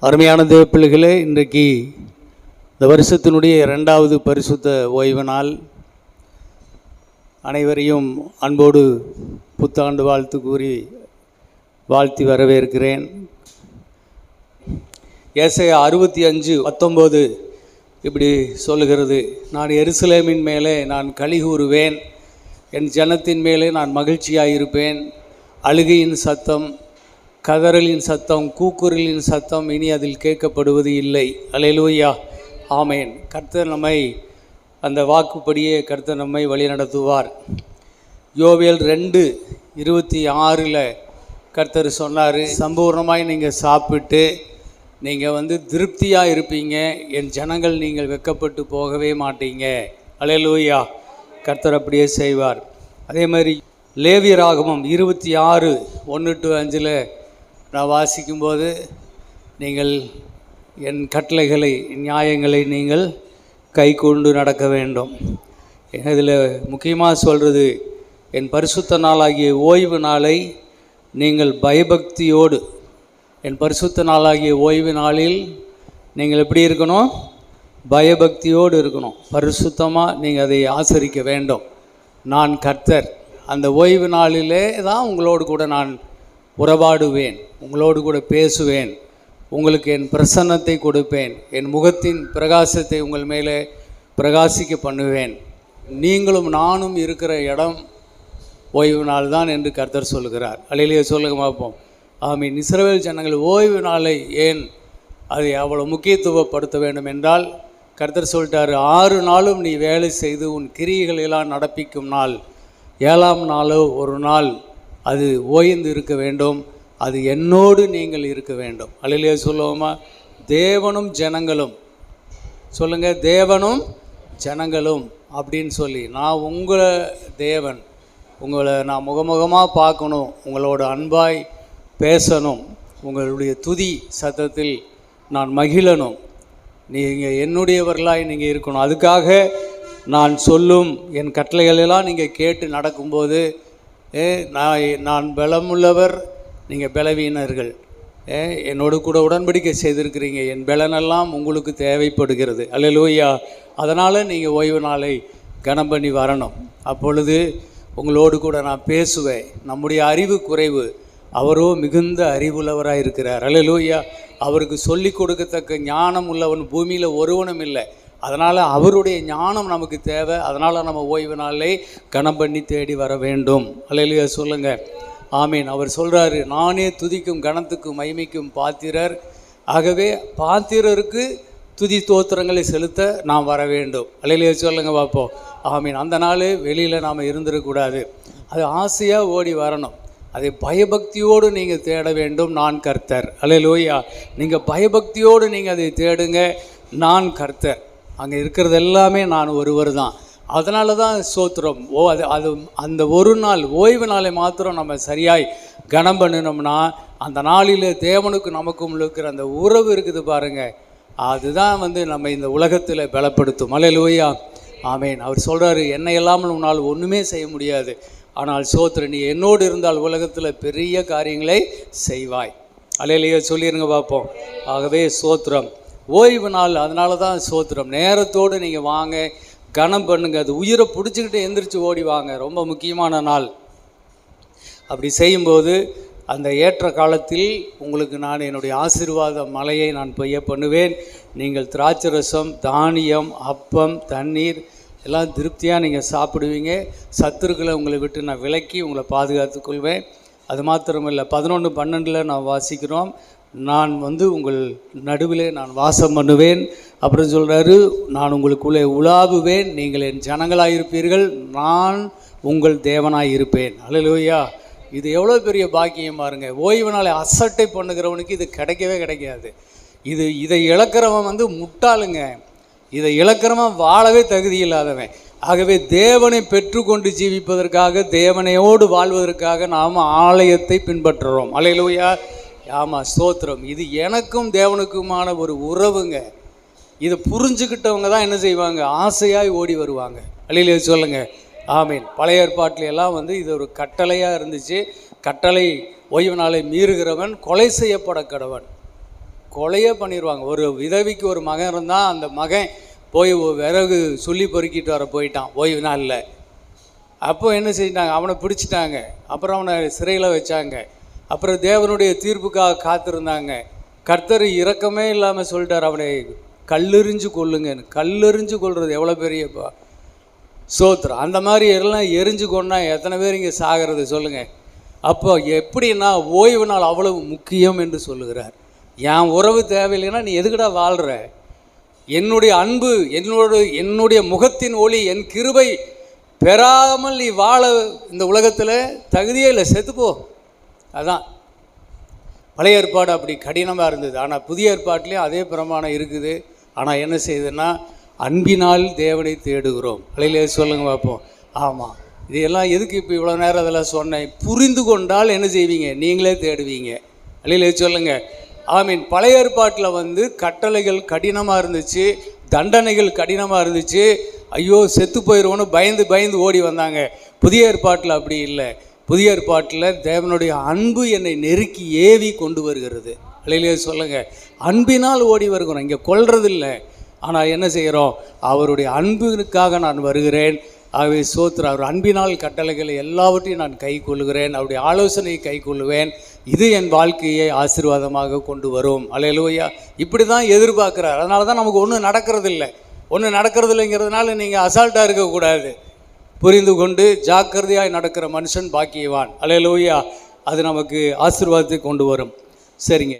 அருமையான தேவ பிள்ளைகளே இன்றைக்கு இந்த வருஷத்தினுடைய இரண்டாவது பரிசுத்த ஓய்வு நாள். அனைவரையும் அன்போடு புத்தாண்டு வாழ்த்து கூறி வாழ்த்தி வரவேற்கிறேன். ஏசைய அறுபத்தி அஞ்சு பத்தொம்போது இப்படி சொல்லுகிறது நான் எருசலேமின் மேலே நான் களி கூறுவேன். என் ஜனத்தின் மேலே நான் மகிழ்ச்சியாக இருப்பேன் அழுகையின் சத்தம் கதறலின் சத்தம் கூக்குரலின் சத்தம் இனி அதில் கேட்கப்படுவது இல்லை. அலையலூயா ஆமேன் கர்த்தர் நம்மை அந்த வாக்குப்படியே கர்த்தர் நம்மை வழிநடத்துவார். யோவியல் ரெண்டு இருபத்தி ஆறில் கர்த்தர் சொன்னார் சம்பூர்ணமாய் நீங்கள் சாப்பிட்டு நீங்கள் வந்து திருப்தியாக இருப்பீங்க. என் ஜனங்கள் நீங்கள் வெக்கப்பட்டு போகவே மாட்டீங்க. அலையலூயா கர்த்தர் அப்படியே செய்வார். அதே மாதிரி லேவியராகமம் இருபத்தி ஆறு ஒன்று டு அஞ்சில் நான் வாசிக்கும்போது நீங்கள் என் கட்டளைகளை நியாயங்களை நீங்கள் கை கொண்டு நடக்க வேண்டும். இதில் முக்கியமாக சொல்கிறது என் பரிசுத்த நாளாகிய ஓய்வு நாளை நீங்கள் பயபக்தியோடு என் பரிசுத்த நாளாகிய ஓய்வு நாளில் நீங்கள் எப்படி இருக்கணும்? பயபக்தியோடு இருக்கணும். பரிசுத்தமாக நீங்கள் அதை ஆசரிக்க வேண்டும். நான் கர்த்தர். அந்த ஓய்வு நாளிலே தான் உங்களோடு கூட நான் உறவாடுவேன் உங்களோடு கூட பேசுவேன் உங்களுக்கு என் பிரசன்னத்தை கொடுப்பேன் என் முகத்தின் பிரகாசத்தை உங்கள் மேலே பிரகாசிக்க பண்ணுவேன். நீங்களும் நானும் இருக்கிற இடம் ஓய்வு நாள் தான் என்று கர்த்தர் சொல்லுகிறார் அலையிலேயே சொல்லுங்க பார்ப்போம். ஆமீன். இஸ்ரவேல் ஜனங்கள் ஓய்வு நாளை ஏன் அதை அவ்வளோ முக்கியத்துவப்படுத்த வேண்டும் என்றால் கர்த்தர் சொல்லிட்டார் ஆறு நாளும் நீ வேலை செய்து உன் கிரியைகள் எல்லாம் நடப்பிக்கும் நாள். ஏழாம் நாளோ ஒரு நாள். அது ஓய்ந்து இருக்க வேண்டும். அது என்னோடு நீங்கள் இருக்க வேண்டும். அழிலே சொல்லுவோமா? தேவனும் ஜனங்களும். சொல்லுங்கள் தேவனும் ஜனங்களும் அப்படின்னு சொல்லி நான் உங்களை தேவன் உங்களை நான் முகமுகமாக பார்க்கணும் உங்களோட அன்பாய் பேசணும் உங்களுடைய துதி சத்தத்தில் நான் மகிழணும். நீங்கள் என்னுடையவர்களாய் நீங்கள் இருக்கணும். அதுக்காக நான் சொல்லும் என் கட்டளைகளெல்லாம் நீங்கள் கேட்டு நடக்கும்போது ஏ நான் நான் பலமுள்ளவர் நீங்கள் பலவீனர்கள். ஏ என்னோடு கூட உடன்படிக்கை செய்திருக்கிறீங்க. என் பலனெல்லாம் உங்களுக்கு தேவைப்படுகிறது. அல்லேலூயா. அதனால் நீங்கள் ஓய்வு நாளை கனம் பண்ணி வரணும். அப்பொழுது உங்களோடு கூட நான் பேசுவேன். நம்முடைய அறிவு குறைவு. அவரோ மிகுந்த அறிவுள்ளவராக இருக்கிறார் அல்லேலூயா. அவருக்கு சொல்லிக் கொடுக்கத்தக்க ஞானம் உள்ளவன் பூமியில் ஒருவனும் இல்லை. அதனால் அவருடைய ஞானம் நமக்கு தேவை. அதனால் நம்ம ஓய்வு நாளை கனம் பண்ணி தேடி வர வேண்டும். அல்லையா சொல்லுங்கள் ஆமீன். அவர் சொல்கிறாரு நானே துதிக்கும் கணத்துக்கும் மகிமைக்கும் பாத்திரர். ஆகவே பாத்திரருக்கு துதி தோத்திரங்களை செலுத்த நாம் வர வேண்டும். அல்லையிலேயே சொல்லுங்க பார்ப்போம். ஆமீன். அந்த நாள் வெளியில் நாம் இருந்துடக்கூடாது அது ஆசையாக ஓடி வரணும். அதை பயபக்தியோடு நீங்கள் தேட வேண்டும். நான் கர்த்தர். அல்லையிலோயா நீங்கள் பயபக்தியோடு நீங்கள் அதை தேடுங்க. நான் கர்த்தர். அங்கே இருக்கிறது எல்லாமே நான் ஒருவர் தான். அதனால தான் சோத்திரம் ஓ அது அது அந்த ஒரு நாள் ஓய்வு நாளை மாத்திரம் நம்ம சரியாய் கனம் பண்ணினோம்னா அந்த நாளில் தேவனுக்கு நமக்கும் இருக்கிற அந்த உறவு இருக்குது பாருங்கள் அதுதான் வந்து நம்ம இந்த உலகத்தில் பலப்படுத்தும். அலையலூயா ஆமேன். அவர் சொல்கிறாரு என்னை இல்லாமல் உன்னால் ஒன்றுமே செய்ய முடியாது. ஆனால் சோத்திர நீ என்னோடு இருந்தால் உலகத்தில் பெரிய காரியங்களை செய்வாய். அலையிலேயே சொல்லிடுங்க பார்ப்போம் ஆகவே சோத்திரம் ஓய்வு நாள் அதனால தான் சோத்திரம். நேரத்தோடு நீங்கள் வாங்க கனம் பண்ணுங்க. அது உயிரை பிடிச்சிக்கிட்டு எந்திரிச்சு ஓடி வாங்க. ரொம்ப முக்கியமான நாள். அப்படி செய்யும்போது அந்த ஏற்ற காலத்தில் உங்களுக்கு நான் என்னுடைய ஆசிர்வாத மலையை நான் பெய்ய பண்ணுவேன். நீங்கள் திராட்சை ரசம் தானியம் அப்பம் தண்ணீர் எல்லாம் திருப்தியாக நீங்கள் சாப்பிடுவீங்க. சத்துருக்களை உங்களை விட்டு நான் விலக்கி உங்களை பாதுகாத்துக்கொள்வேன் அது மாத்திரமில்லை பதினொன்று பன்னெண்டில் நான் வாசிக்கிறோம். நான் வந்து உங்கள் நடுவிலே நான் வாசம் பண்ணுவேன். அப்படின்னு சொல்கிறாரு நான் உங்களுக்குள்ளே உலாவுவேன். நீங்கள் என் ஜனங்களாக இருப்பீர்கள் நான் உங்கள் தேவனாக இருப்பேன் அலலோயா இது எவ்வளோ பெரிய பாக்கியம் பாருங்க. ஓய்வு நாளை அசட்டை பண்ணுகிறவனுக்கு இது கிடைக்கவே கிடைக்காது. இது இதை இழக்கிறவன் வந்து முட்டாளுங்க. இதை இழக்கிறவன் வாழவே தகுதி இல்லாதவன். ஆகவே தேவனை பெற்றுக்கொண்டு ஜீவிப்பதற்காக தேவனையோடு வாழ்வதற்காக நாம் ஆலயத்தை பின்பற்றுறோம் அலையிலோயா ஆமாம் ஸ்தோத்திரம். இது எனக்கும் தேவனுக்குமான ஒரு உறவுங்க. இதை புரிஞ்சுக்கிட்டவங்க தான் என்ன செய்வாங்க? ஆசையாய் ஓடி வருவாங்க. அலையிலே சொல்லுங்கள் ஆமீன். பழைய ஏற்பாட்டிலெல்லாம் வந்து இது ஒரு கட்டளையாக இருந்துச்சு. கட்டளை ஓய்வு நாளை மீறுகிறவன் கொலை செய்யப்பட கடவன். கொலையே பண்ணிடுவாங்க ஒரு விதவிக்கு ஒரு மகன் இருந்தால் அந்த மகன் போய் விறகு சொல்லி பொறுக்கிட்டு வர போயிட்டான் ஓய்வு நாளில் அப்போ என்ன செஞ்சிட்டாங்க? அவனை பிடிச்சிட்டாங்க. அப்புறம் அவனை சிறையில் வச்சாங்க. அப்புறம் தேவனுடைய தீர்ப்புக்காக காத்திருந்தாங்க. கர்த்தர் இறக்கமே இல்லாமல் சொல்லிட்டார் அவனை கல்லெறிஞ்சு கொள்ளுங்கன்னு கல்லெறிஞ்சு கொள்வது எவ்வளோ பெரிய சோத்திரம். அந்த மாதிரி எல்லாம் எரிஞ்சு கொண்டா எத்தனை பேர் இங்கே சாகிறது சொல்லுங்கள் அப்போ எப்படின்னா ஓய்வு நாள் அவ்வளவு முக்கியம் என்று சொல்லுகிறார். என் உறவு தேவையில்லைன்னா நீ எதுக்குடா வாழ்கிற என்னுடைய அன்பு என்னோட என்னுடைய முகத்தின் ஒளி என் கிருபை பெறாமல் நீ வாழ இந்த உலகத்தில் தகுதியே இல்லை. செத்துப்போ. அதுதான் பழைய ஏற்பாடு அப்படி கடினமாக இருந்தது. ஆனால் புதிய ஏற்பாட்டிலையும் அதே பிரமாணம் இருக்குது. ஆனால் என்ன செய்யுதுன்னா அன்பினால் தேவனை தேடுகிறோம். பழையிலே சொல்லுங்க பார்ப்போம். ஆமாம் இதையெல்லாம் எதுக்கு இப்போ இவ்வளோ நேரம் அதெல்லாம் சொன்னேன்? புரிந்து கொண்டால் என்ன செய்வீங்க? நீங்களே தேடுவீங்க. அலையிலே சொல்லுங்க. ஆமீன். பழைய ஏற்பாட்டில் வந்து கட்டளைகள் கடினமாக இருந்துச்சு. தண்டனைகள் கடினமாக இருந்துச்சு. ஐயோ செத்து போயிடுவோன்னு பயந்து பயந்து ஓடி வந்தாங்க. புதிய ஏற்பாட்டில் அப்படி இல்லை. புதிய ஏற்பாட்டில் தேவனுடைய அன்பு என்னை நெருக்கி ஏவி கொண்டு வருகிறது. அலையிலே சொல்லுங்கள் அன்பினால் ஓடி வருகிறோம். இங்கே கொள்றதில்லை ஆனால் என்ன செய்கிறோம்? அவருடைய அன்புக்காக நான் வருகிறேன். ஆகவே சோத்திர அவர் அன்பினால் கட்டளைகளை எல்லாவற்றையும் நான் கை கொள்கிறேன் அவருடைய ஆலோசனையை கை கொள்ளுவேன். இது என் வாழ்க்கையை ஆசீர்வாதமாக கொண்டு வரும். அலையலுவையா இப்படி தான் எதிர்பார்க்குறார். அதனால தான் நமக்கு ஒன்றும் நடக்கிறதில்ல. ஒன்றும் நடக்கிறதில்லைங்கிறதுனால நீங்கள் அசால்ட்டாக இருக்கக்கூடாது. புரிந்து கொண்டு ஜாக்கிரதையாய் நடக்கிற மனுஷன் பாக்கியவான். அலையலூயா அது நமக்கு ஆசீர்வாதத்தை கொண்டு வரும். சரிங்க.